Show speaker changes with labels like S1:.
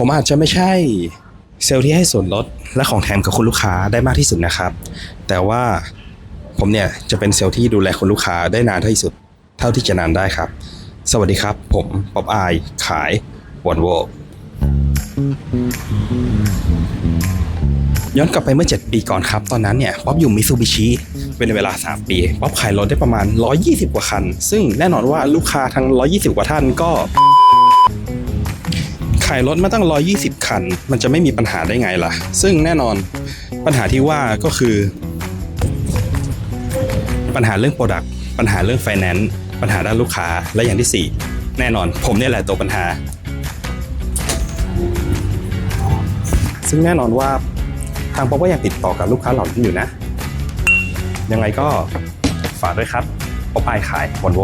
S1: ผมอาจจะไม่ใช่เซลล์ที่ให้ส่วนลดและของแถมกับคุณลูกค้าได้มากที่สุดนะครับ แต่ว่าผมเนี่ยจะเป็นเซลล์ที่ดูแลคุณลูกค้าได้นานที่สุด เท่าที่จะนานได้ครับ สวัสดีครับ ผมป๊อบอายขายวันโวย้อนกลับไปเมื่อ 7 ปีก่อนครับ ตอนนั้นเนี่ยป๊อบอยู่มิซูบิชิเป็นเวลา 3 ปีป๊อบขายรถได้ประมาณ 120 กว่าคัน ซึ่งแน่นอนว่าลูกค้าทั้ง 120 กว่าท่านก็ รถมาตั้ง 120 คัน มันจะไม่มีปัญหาได้ไงล่ะ ซึ่งแน่นอนปัญหาที่ว่าก็คือ ปัญหาเรื่อง Product ปัญหาเรื่อง Finance ปัญหาด้านลูกค้าและอย่างที่ 4 แน่นอน ผมเนี่ยแหละตัวปัญหา ซึ่งแน่นอนว่าทางป๊อปก็ยังติดต่อกับลูกค้าเหล่านี้อยู่นะ ยังไงก็ฝากด้วยครับป๊อปายขายวอนโว